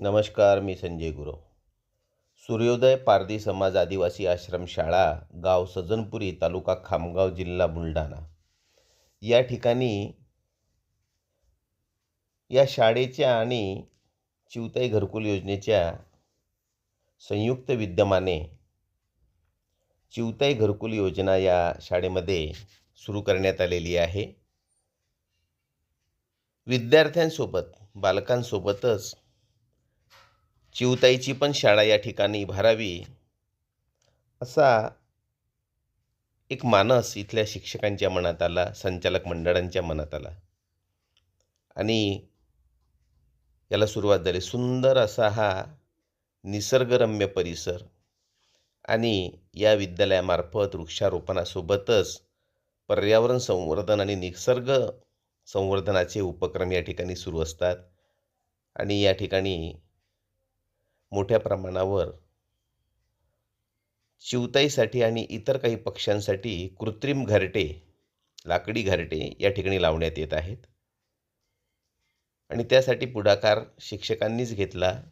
नमस्कार मी संजय गुरव. सूर्योदय पारधी समाज आदिवासी आश्रमशाळा गाव सजनपुरी तालुका खामगाव जिल्हा बुलढाणा. या ठिकाणी या शाळेच्या आणि चिवताई घरकुल योजनेच्या संयुक्त विद्यमाने चिवताई घरकुल योजना या शाळेमध्ये सुरू करण्यात आलेली आहे. विद्यार्थ्यांसोबत बालकांसोबतच चिवताईची पण शाळा या ठिकाणी भरावी असा एक मानस इथल्या शिक्षकांच्या मनात आला संचालक मंडळांच्या मनात आला. आणि याला सुरुवात झाली. सुंदर असा हा निसर्गरम्य परिसर आणि या विद्यालयामार्फत वृक्षारोपणासोबतच पर्यावरण संवर्धन आणि निसर्ग संवर्धनाचे उपक्रम या ठिकाणी सुरू असतात. आणि या ठिकाणी मोठ्या प्रमाणावर चिवताईसाठी आणि इतर काही पक्ष्यांसाठी कृत्रिम घरटे लाकडी घरटे या ठिकाणी लावण्यात येत आहेत. आणि त्यासाठी पुढाकार शिक्षकांनीच घेतला.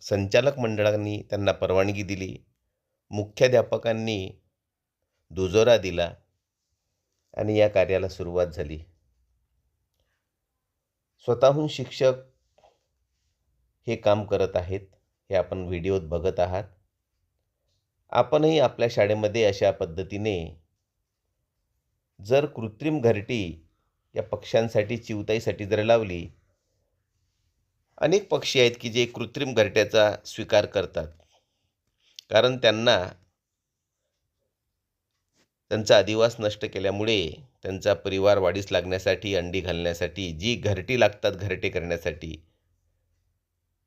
संचालक मंडळांनी त्यांना परवानगी दिली. मुख्याध्यापकांनी दुजोरा दिला. आणि या कार्याला सुरुवात झाली. स्वतःहून शिक्षक हे काम करत आहेत. हे आपण व्हिडिओत बघत आहात. आपणही आपल्या शाळेमध्ये अशा पद्धतीने जर कृत्रिम घरटी या पक्ष्यांसाठी चिवताईसाठी जर लावली अनेक पक्षी आहेत की जे कृत्रिम घरट्याचा स्वीकार करतात. कारण त्यांना त्यांचा अधिवास नष्ट केल्यामुळे त्यांचा परिवार वाढीस लागण्यासाठी अंडी घालण्यासाठी जी घरटी लागतात घरटे करण्यासाठी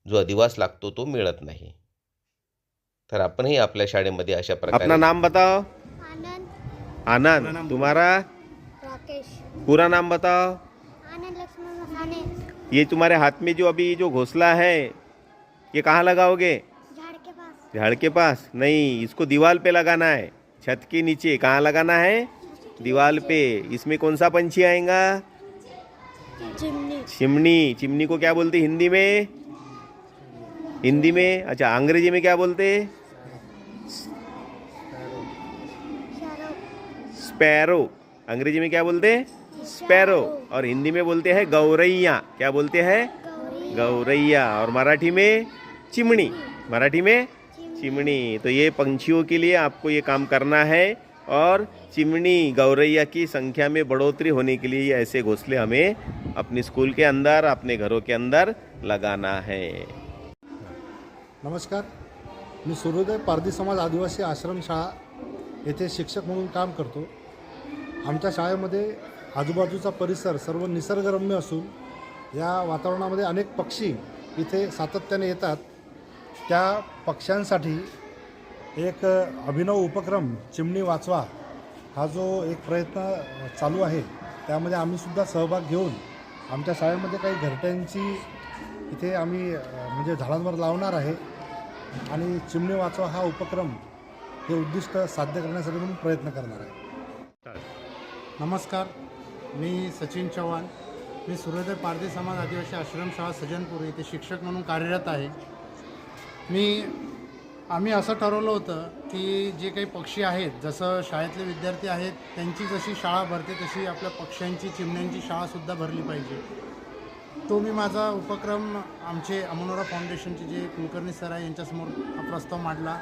जो अधिवास लागतो तो मिळत नाही. तर आपणही आपल्या शाळेमध्ये अशा प्रकारे अपना नाम बताओ. आनंद. आनंद. तुम्हारा? राकेश. पूरा नाम बताओ. आनंद लक्ष्मण ये तुम्हारे हाथ में जो अभी जो घोसला है ये कहाँ लगाओगे? झाड़ के पास. झाड़ के पास? नहीं इसको दीवार पे लगाना है. छत के नीचे कहाँ लगाना है? दीवार पे. इसमें कौन सा पंछी आएगा? चिमनी. चिमनी. चिमनी को क्या बोलते हिंदी में? हिंदी में? अच्छा अंग्रेज़ी में क्या बोलते शरो स्पैरो। अंग्रेज़ी में क्या बोलते हैं? स्पैरो। और हिंदी में बोलते हैं गौरैया। क्या बोलते हैं? गौरैया। और मराठी में? चिमनी मराठी में? चिमनी तो ये पंछियों के लिए आपको ये काम करना है। और चिमनी गौरैया की संख्या में बढ़ोतरी होने के लिए ऐसे घोंसले हमें अपने स्कूल के अंदर, अपने घरों के अंदर लगाना है। नमस्कार. मी सूर्योदय पारधी समाज आदिवासी आश्रमशाळा येथे शिक्षक म्हणून काम करतो. आमच्या शाळेमध्ये आजूबाजूचा परिसर सर्व निसर्गरम्य असून या वातावरणामध्ये अनेक पक्षी इथे सातत्याने येतात. त्या पक्ष्यांसाठी एक अभिनव उपक्रम चिमणी वाचवा हा जो एक प्रयत्न चालू आहे. त्यामध्ये आम्हीसुद्धा सहभाग घेऊन आमच्या शाळेमध्ये काही घरट्यांची इथे आम्ही म्हणजे झाडांवर लावणार आहे. आणि चिमणी वाचवा हा उपक्रम हे उद्दिष्ट साध्य करण्यासाठी म्हणून प्रयत्न करणार आहे. नमस्कार. मी सचिन चव्हाण. मी सूर्योदय पारधी समाज आदिवासी आश्रमशाळा सज्जनपूर येथे शिक्षक म्हणून कार्यरत आहे. मी आम्ही असं ठरवलं होतं की जे काही पक्षी आहेत जसं शाळेतले विद्यार्थी आहेत त्यांची जशी शाळा भरते तशी आपल्या पक्ष्यांची चिमण्यांची शाळासुद्धा भरली पाहिजे. तो मी माझा उपक्रम आमचे अमनोरा फाउंडेशनचे जे कुलकर्णी सर आहे यांच्यासमोर हा प्रस्ताव मांडला.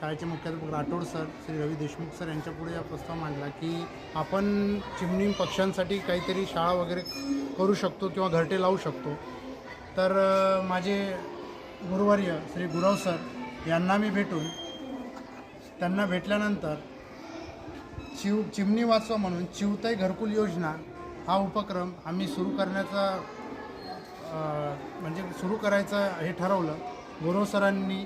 शाळेचे मुख्याध्यापक राठोड सर श्री रवी देशमुख सर यांच्यापुढे हा प्रस्ताव मांडला की आपण चिमणी पक्ष्यांसाठी काहीतरी शाळा वगैरे करू शकतो किंवा घरटे लावू शकतो. तर माझे गुरुवर्य श्री गुरव सर यांना मी भेटून त्यांना भेटल्यानंतर चिव चिमणी वाचवा म्हणून चिवताई घरकुल योजना हा उपक्रम आम्ही सुरू करण्याचा म्हणजे सुरू करायचं हे ठरवलं. गौरव सरांनी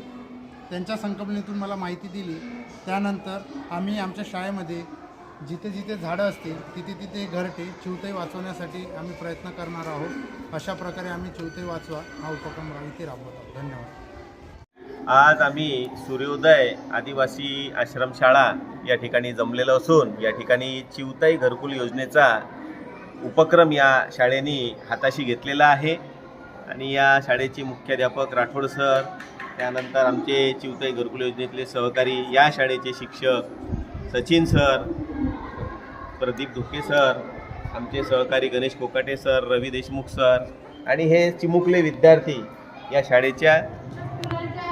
त्यांच्या संकल्पनेतून मला माहिती दिली. त्यानंतर आम्ही आमच्या शाळेमध्ये जिथे जिथे झाडं असतील तिथे तिथे घरटे चिवताई वाचवण्यासाठी आम्ही प्रयत्न करणार आहोत. अशा प्रकारे आम्ही चिवताई वाचवा हा उपक्रम इथे राबवत आहोत. धन्यवाद. आज आम्ही सूर्योदय आदिवासी आश्रमशाळा या ठिकाणी जमलेलो असून या ठिकाणी चिवताई घरकुल योजनेचा उपक्रम या शाळेने हाताशी घेतलेला आहे. आणि या शाळेचे मुख्याध्यापक राठोड सर त्यानंतर आमचे चिवताई घरकुल योजनेतले सहकारी या शाळेचे शिक्षक सचिन सर प्रदीप धुके सर आमचे सहकारी गणेश कोकाटे सर रवी देशमुख सर आणि हे चिमुकले विद्यार्थी या शाळेच्या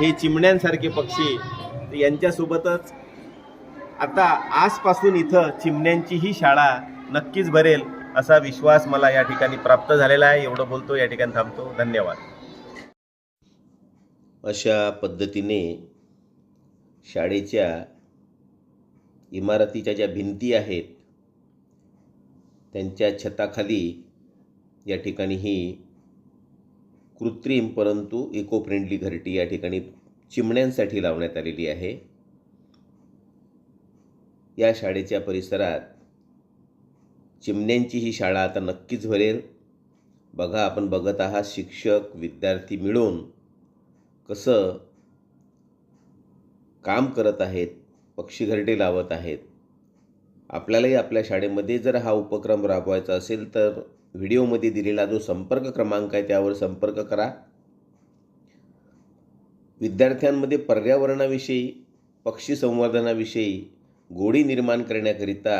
हे चिमण्यांसारखे पक्षी यांच्यासोबतच आता आजपासून इथं चिमण्यांची ही शाळा नक्कीच भरेल. असा विश्वास मला या ठिकाणी प्राप्त झालेला आहे. एवढं बोलतो या ठिकाणी थांबतो. धन्यवाद. अशा पद्धतीने शाळेच्या इमारतीच्या ज्या भिंती आहेत त्यांच्या छताखाली या ठिकाणी ही कृत्रिम परंतु इको फ्रेंडली घरटी या ठिकाणी चिमण्यांसाठी लावण्यात आलेली आहे. या शाळेच्या परिसरात चिमण्यांची ही शाळा आता नक्कीच भरेल. बघा आपण बघत आहात शिक्षक विद्यार्थी मिळून कसं काम करत आहेत पक्षी घरटे लावत आहेत. आपल्यालाही आपल्या शाळेमध्ये जर हा उपक्रम राबवायचा असेल तर व्हिडिओमध्ये दिलेला जो संपर्क क्रमांक आहे त्यावर संपर्क करा. विद्यार्थ्यांमध्ये पर्यावरणाविषयी पक्षी संवर्धनाविषयी गोडी निर्माण करण्याकरिता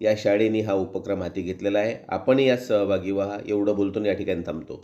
या शाळेने हा उपक्रम हाती घेतलेला आहे. आपणही यात सहभागी व्हा. एवढं बोलतो या ठिकाणी थांबतो.